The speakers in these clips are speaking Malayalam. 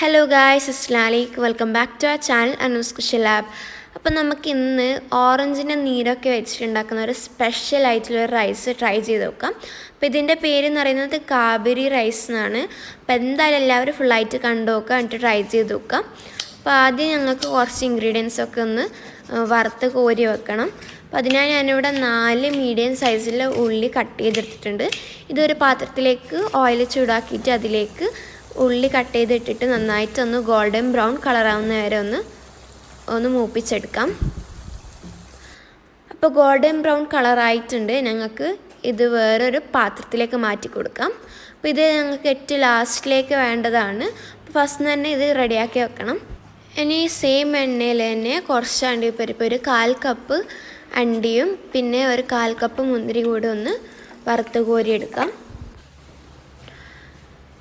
ഹലോ ഗായ്സ് അസ്ലാലിക് വെൽക്കം ബാക്ക് ടു ആ ചാനൽ അനൂസ് കുഷി ലാബ് അപ്പം നമുക്ക് ഇന്ന് ഓറഞ്ചിന്റെ നീരൊക്കെ വെച്ചിട്ടുണ്ടാക്കുന്ന ഒരു സ്പെഷ്യൽ ആയിട്ടുള്ള റൈസ് ട്രൈ ചെയ്ത് നോക്കാം. അപ്പോൾ ഇതിന്റെ പേര് എന്ന് പറയുന്നത് കാബരി റൈസ് എന്നാണ്. അപ്പോൾ എന്തായാലും എല്ലാവരും ഫുള്ളായിട്ട് കണ്ടു നോക്കുക എന്നിട്ട് ട്രൈ ചെയ്ത് നോക്കാം. അപ്പോൾ ആദ്യം ഞങ്ങൾക്ക് കുറച്ച് ഇൻഗ്രീഡിയൻസ് ഒക്കെ ഒന്ന് വറുത്ത് കോരി വെക്കണം. അപ്പോൾ അതിനായി ഞാനിവിടെ നാല് മീഡിയം സൈസിലെ ഉള്ളി കട്ട് ചെയ്തെടുത്തിട്ടുണ്ട്. ഇതൊരു പാത്രത്തിലേക്ക് ഓയിൽ ചൂടാക്കിയിട്ട് അതിലേക്ക് ഉള്ളി കട്ട് ചെയ്തിട്ടിട്ട് നന്നായിട്ട് ഒന്ന് ഗോൾഡൻ ബ്രൗൺ കളറാവുന്ന വരെ ഒന്ന് ഒന്ന് മൂപ്പിച്ചെടുക്കാം. അപ്പോൾ ഗോൾഡൻ ബ്രൗൺ കളറായിട്ടുണ്ട്. ഞങ്ങൾക്ക് ഇത് വേറൊരു പാത്രത്തിലേക്ക് മാറ്റി കൊടുക്കാം. അപ്പോൾ ഇത് ഞങ്ങൾക്ക് ഏറ്റവും ലാസ്റ്റിലേക്ക് വേണ്ടതാണ്. ഫസ്റ്റ് തന്നെ ഇത് റെഡിയാക്കി വെക്കണം. ഇനി സെയിം എണ്ണയിൽ തന്നെ കുറച്ച് അണ്ടിപ്പരിപ്പ് ഒരു കാൽ കപ്പ് അണ്ടിയും പിന്നെ ഒരു കാൽ കപ്പ് മുന്തിരി കൂടി ഒന്ന് വറുത്ത് കോരിയെടുക്കാം.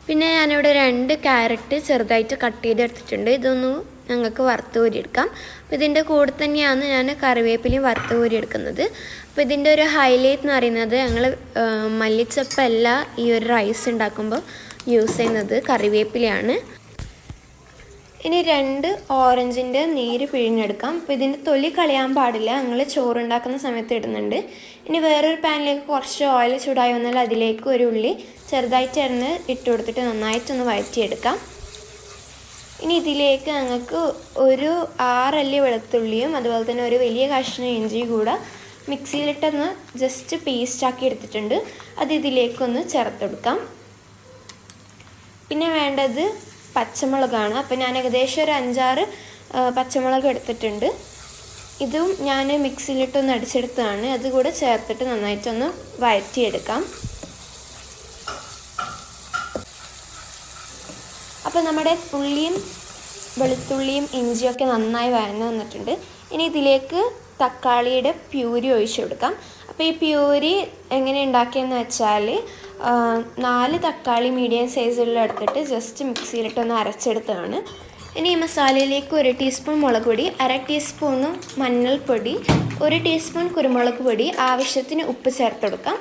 പിന്നെ ഞാനിവിടെ രണ്ട് ക്യാരറ്റ് ചെറുതായിട്ട് കട്ട് ചെയ്തെടുത്തിട്ടുണ്ട്. ഇതൊന്ന് ഞങ്ങൾക്ക് വറുത്ത് കോരിയെടുക്കാം അപ്പോൾ ഇതിന്റെ കൂടെ തന്നെയാണ് ഞാൻ കറിവേപ്പിലയും വറുത്ത് കോരിയെടുക്കുന്നത് അപ്പോൾ ഇതിന്റെ ഒരു ഹൈലൈറ്റ് എന്ന് പറയുന്നത് ഞങ്ങൾ മല്ലിച്ചപ്പല്ല ഈ ഒരു റൈസ് ഉണ്ടാക്കുമ്പോൾ യൂസ് ചെയ്യുന്നത് കറിവേപ്പിലയാണ്. ഇനി രണ്ട് ഓറഞ്ചിന്റെ നീര് പിഴിഞ്ഞെടുക്കാം. അപ്പോൾ ഇതിന്റെ തൊലി കളയാൻ പാടില്ല. ഞങ്ങൾ ചോറുണ്ടാക്കുന്ന സമയത്ത് ഇടുന്നുണ്ട്. ഇനി വേറൊരു പാനിലേക്ക് കുറച്ച് ഓയിൽ ചൂടായി വന്നാൽ അതിലേക്ക് ഒരു ഉള്ളി ചെറുതായിട്ട് എണ്ണ ഇട്ട് കൊടുത്തിട്ട് നന്നായിട്ടൊന്ന് വഴറ്റിയെടുക്കാം. ഇനി ഇതിലേക്ക് ഞങ്ങൾക്ക് ഒരു ആറല്ലി വെളുത്തുള്ളിയും അതുപോലെ തന്നെ ഒരു വലിയ കഷ്ണം ഇഞ്ചിയും കൂടെ മിക്സിയിലിട്ടൊന്ന് ജസ്റ്റ് പേസ്റ്റാക്കി എടുത്തിട്ടുണ്ട്. അത് ഇതിലേക്കൊന്ന് ചേർത്തെടുക്കാം. പിന്നെ വേണ്ടത് പച്ചമുളകാണ്. അപ്പോൾ ഞാൻ ഏകദേശം ഒരു അഞ്ചാറ് പച്ചമുളക് എടുത്തിട്ടുണ്ട്. ഇതും ഞാൻ മിക്സിയിലിട്ടൊന്ന് അടിച്ചെടുത്തതാണ്. അതുകൂടെ ചേർത്തിട്ട് നന്നായിട്ടൊന്ന് വഴറ്റിയെടുക്കാം. അപ്പോൾ നമ്മുടെ ഉള്ളിയും വെളുത്തുള്ളിയും ഇഞ്ചിയൊക്കെ നന്നായി വഴന്ന് വന്നിട്ടുണ്ട്. ഇനി ഇതിലേക്ക് തക്കാളിയുടെ പ്യൂരി ഒഴിച്ചു കൊടുക്കാം. അപ്പോൾ ഈ പ്യൂരി എങ്ങനെ ഉണ്ടാക്കിയെന്ന് വെച്ചാൽ നാല് തക്കാളി മീഡിയം സൈസിലുള്ള എടുത്തിട്ട് ജസ്റ്റ് മിക്സിയിലിട്ടൊന്ന് അരച്ചെടുത്തതാണ്. ഇനി ഈ മസാലയിലേക്ക് ഒരു ടീസ്പൂൺ മുളക് പൊടി അര ടീസ്പൂണ് മഞ്ഞൾപ്പൊടി ഒരു ടീസ്പൂൺ കുരുമുളക് പൊടി ആവശ്യത്തിന് ഉപ്പ് ചേർത്തെടുക്കാം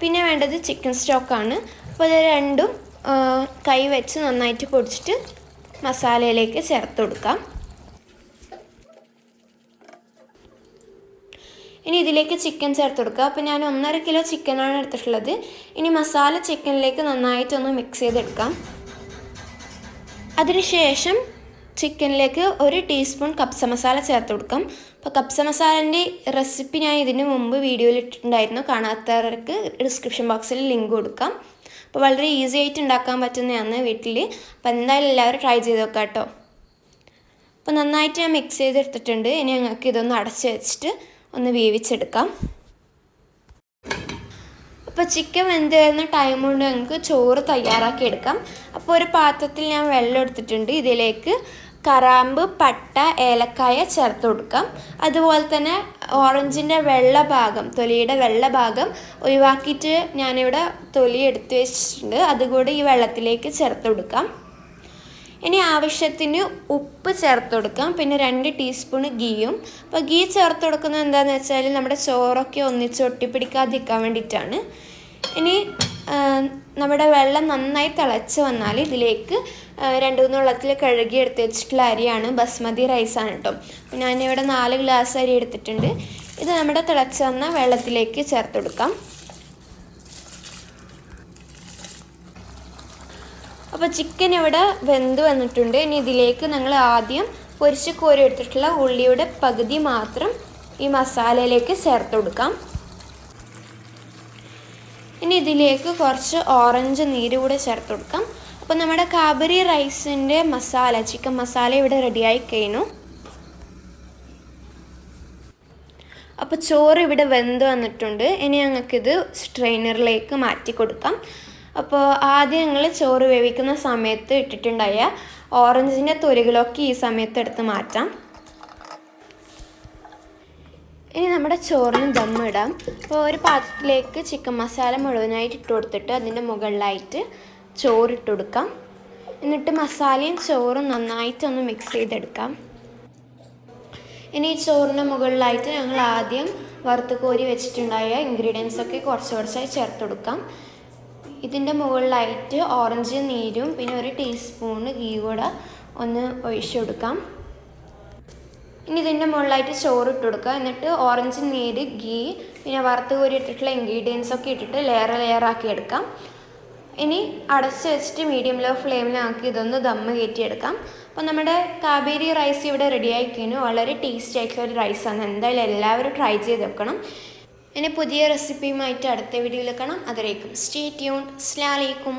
പിന്നെ വേണ്ടത് ചിക്കൻ സ്റ്റോക്കാണ് അപ്പോൾ ഇത് രണ്ടും കൈ വെച്ച് നന്നായിട്ട് പൊടിച്ചിട്ട് മസാലയിലേക്ക് ചേർത്ത് കൊടുക്കാം. ഇനി ഇതിലേക്ക് ചിക്കൻ ചേർത്ത് കൊടുക്കുക അപ്പോൾ ഞാൻ ഒന്നര കിലോ ചിക്കനാണ് എടുത്തിട്ടുള്ളത്. ഇനി മസാല ചിക്കനിലേക്ക് നന്നായിട്ടൊന്ന് മിക്സ് ചെയ്തെടുക്കാം. അതിനുശേഷം ചിക്കനിലേക്ക് ഒരു ടീസ്പൂൺ കപ്സ മസാല ചേർത്ത് കൊടുക്കാം. അപ്പോൾ കപ്സ മസാലന്റെ റെസിപ്പി ഞാൻ ഇതിന് മുമ്പ് വീഡിയോയിൽ ഇട്ടിട്ടുണ്ടായിരുന്നു. കാണാത്തവർക്ക് ഡിസ്ക്രിപ്ഷൻ ബോക്സിൽ ലിങ്ക് കൊടുക്കാം. അപ്പോൾ വളരെ ഈസി ആയിട്ട് ഉണ്ടാക്കാൻ പറ്റുന്നതാണ് വീട്ടിൽ അപ്പോൾ എന്തായാലും എല്ലാവരും ട്രൈ ചെയ്ത് നോക്കാം കേട്ടോ. അപ്പോൾ നന്നായിട്ട് ഞാൻ മിക്സ് ചെയ്തെടുത്തിട്ടുണ്ട്. ഇനി ഞങ്ങൾക്ക് ഇതൊന്ന് അടച്ച് വെച്ചിട്ട് ഒന്ന് വേവിച്ചെടുക്കാം. അപ്പോൾ ചിക്കൻ വെന്ത് വരുന്ന ടൈം കൊണ്ട് ഞങ്ങൾക്ക് ചോറ് തയ്യാറാക്കി എടുക്കാം അപ്പോൾ ഒരു പാത്രത്തിൽ ഞാൻ വെള്ളം എടുത്തിട്ടുണ്ട്. ഇതിലേക്ക് കറാമ്പ് പട്ട ഏലക്കായ ചേർത്ത് കൊടുക്കാം. അതുപോലെ തന്നെ ഓറഞ്ചിന്റെ വെള്ള ഭാഗം തൊലിയുടെ വെള്ള ഭാഗം ഒഴിവാക്കിയിട്ട് ഞാനിവിടെ തൊലി എടുത്ത് വെച്ചിട്ടുണ്ട്. അതുകൂടി ഈ വെള്ളത്തിലേക്ക് ചേർത്ത് കൊടുക്കാം. ഇനി ആവശ്യത്തിന് ഉപ്പ് ചേർത്ത് കൊടുക്കാം. പിന്നെ രണ്ട് ടീസ്പൂൺ ഗീയും അപ്പോൾ ഗീ ചേർത്ത് കൊടുക്കുന്നത് എന്താണെന്ന് വെച്ചാൽ നമ്മുടെ ചോറൊക്കെ ഒന്നിച്ച് ഒട്ടിപ്പിടിക്കാതിരിക്കാൻ വേണ്ടിയിട്ടാണ്. ഇനി നമ്മുടെ വെള്ളം നന്നായി തിളച്ച് വന്നാൽ ഇതിലേക്ക് രണ്ട് മൂന്ന് വെള്ളത്തിൽ കഴുകി എടുത്ത് വെച്ചിട്ടുള്ള അരിയാണ് ബസ്മതി റൈസാണ് കേട്ടോ അപ്പോൾ ഞാനിവിടെ നാല് ഗ്ലാസ് അരി എടുത്തിട്ടുണ്ട്. ഇത് നമ്മുടെ തിളച്ച് വന്ന വെള്ളത്തിലേക്ക് ചേർത്ത് കൊടുക്കാം. അപ്പോൾ ചിക്കൻ ഇവിടെ വെന്ത് വന്നിട്ടുണ്ട്. ഇനി ഇതിലേക്ക് ഞങ്ങൾ ആദ്യം പൊരിച്ച് കോരി എടുത്തിട്ടുള്ള ഉള്ളിയുടെ പകുതി മാത്രം ഈ മസാലയിലേക്ക് ചേർത്ത് കൊടുക്കാം. ഇനി ഇതിലേക്ക് കുറച്ച് ഓറഞ്ച് നീര് കൂടെ ചേർത്ത് കൊടുക്കാം. അപ്പോൾ നമ്മുടെ കാബരി റൈസിന്റെ മസാല ചിക്കൻ മസാല ഇവിടെ റെഡിയായി കഴിഞ്ഞു. അപ്പോൾ ചോറ് ഇവിടെ വെന്ത് വന്നിട്ടുണ്ട്. ഇനി ഞങ്ങൾക്കിത് സ്ട്രെയിനറിലേക്ക് മാറ്റി കൊടുക്കാം. അപ്പോൾ ആദ്യം ഞങ്ങൾ ചോറ് വേവിക്കുന്ന സമയത്ത് ഇട്ടിട്ടുണ്ടായ ഓറഞ്ചിന്റെ തൊലികളൊക്കെ ഈ സമയത്ത് എടുത്ത് മാറ്റാം. ഇനി നമ്മുടെ ചോറിന് ദമ്മിടാം അപ്പോൾ ഒരു പാത്രത്തിലേക്ക് ചിക്കൻ മസാല മുഴുവനായിട്ട് ഇട്ട് കൊടുത്തിട്ട് അതിന്റെ മുകളിലായിട്ട് ചോറിട്ട് കൊടുക്കാം. എന്നിട്ട് മസാലയും ചോറും നന്നായിട്ടൊന്ന് മിക്സ് ചെയ്തെടുക്കാം. ഇനി ഈ ചോറിന്റെ മുകളിലായിട്ട് ഞങ്ങൾ ആദ്യം വറുത്ത് കോരി വെച്ചിട്ടുണ്ടായ ഇൻഗ്രീഡിയൻസ് ഒക്കെ കുറച്ച് കുറച്ചായി ചേർത്ത് കൊടുക്കാം. ഇതിന്റെ മുകളിലായിട്ട് ഓറഞ്ച് നീരും പിന്നെ ഒരു ടീസ്പൂണ് ഗീ കൂട ഒന്ന് ഒഴിച്ചു കൊടുക്കാം. ഇനി ഇതിന്റെ മുകളിലായിട്ട് ചോറ് ഇട്ട് കൊടുക്കുക. എന്നിട്ട് ഓറഞ്ച് നീര് ഗീ പിന്നെ വറുത്ത് കോരി ഇട്ടിട്ടുള്ള ഇൻഗ്രീഡിയൻസ് ഒക്കെ ഇട്ടിട്ട് ലെയർ ലെയർ ആക്കി എടുക്കാം. ഇനി അടച്ച് വെച്ചിട്ട് മീഡിയം ലോ ഫ്ലെയിമിലാക്കി ഇതൊന്ന് ദമ്മ് കയറ്റിയെടുക്കാം. അപ്പോൾ നമ്മുടെ കാബേരി റൈസ് ഇവിടെ റെഡി ആയിക്കഴിഞ്ഞു. വളരെ ടേസ്റ്റി ആയിട്ടുള്ള ഒരു റൈസാണ് എന്തായാലും എല്ലാവരും ട്രൈ ചെയ്ത് വെക്കണം. ഇനി പുതിയ റെസിപ്പിയുമായിട്ട് അടുത്ത വീഡിയോയിൽ കാണാം. അതിലേക്കും സ്റ്റേ ട്യൂൺ സ്ലാലേക്കും